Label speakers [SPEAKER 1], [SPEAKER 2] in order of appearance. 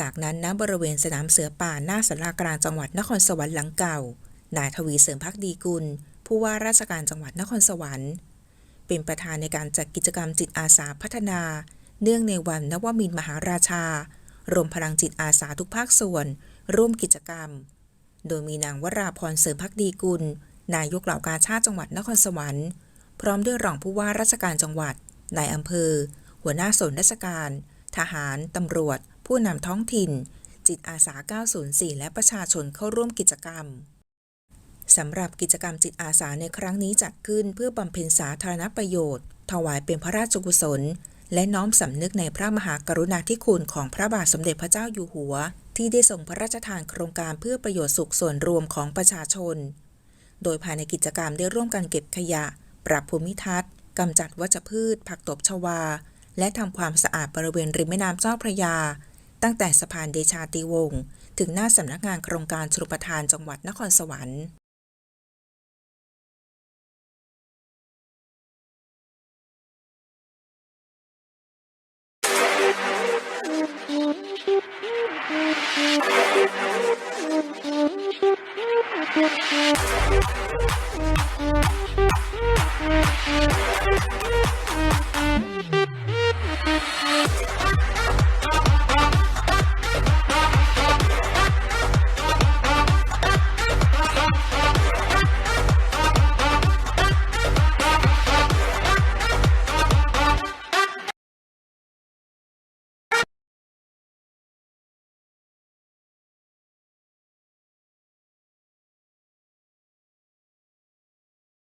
[SPEAKER 1] จากนั้นณบริเวณสนามเสือป่าหน้าสารากลางจังหวัดนครสวรรค์หลังเก่า นายทวีเสริมพักดีกุล ผู้ว่าราชการจังหวัดนครสวรรค์ เป็นประธานในการจัดกิจกรรมจิตอาสาพัฒนา เนื่องในวันนวมินมหาราชา รวมพลังจิตอาสาทุกภาคส่วน ร่วมกิจกรรม โดยมีนางวราพรเสริมพักดีกุล นายกเหล่ากาชาติจังหวัดนครสวรรค์ พร้อมด้วยรองผู้ว่าราชการจังหวัดนายอำเภอ หัวหน้าส่วนราชการ ทหาร ตำรวจ ผู้นำท้องถิ่น จิตอาสา 904 และประชาชนเข้าร่วมกิจกรรมสำหรับกิจกรรมจิตอาสาในครั้งนี้จัดขึ้นเพื่อบำเพ็ญสาธารณประโยชน์ ถวายเป็นพระราชกุศล และน้อมสำนึกในพระมหากรุณาธิคุณของพระบาทสมเด็จพระเจ้าอยู่หัว ที่ได้ส่งพระราชทานโครงการเพื่อประโยชน์สุขส่วนรวมของประชาชน โดยภายในกิจกรรมได้ร่วมกันเก็บขยะ ปรับภูมิทัศน์กำจัดวัชพืช ผักตบชวา และทำความสะอาดบริเวณริมแม่น้ำเจ้าพระยา ตั้งแต่สะพานเดชาติวงศ์ถึงหน้าสำนักงานโครงการชลประทานจังหวัดนครสวรรค์
[SPEAKER 2] Thank you.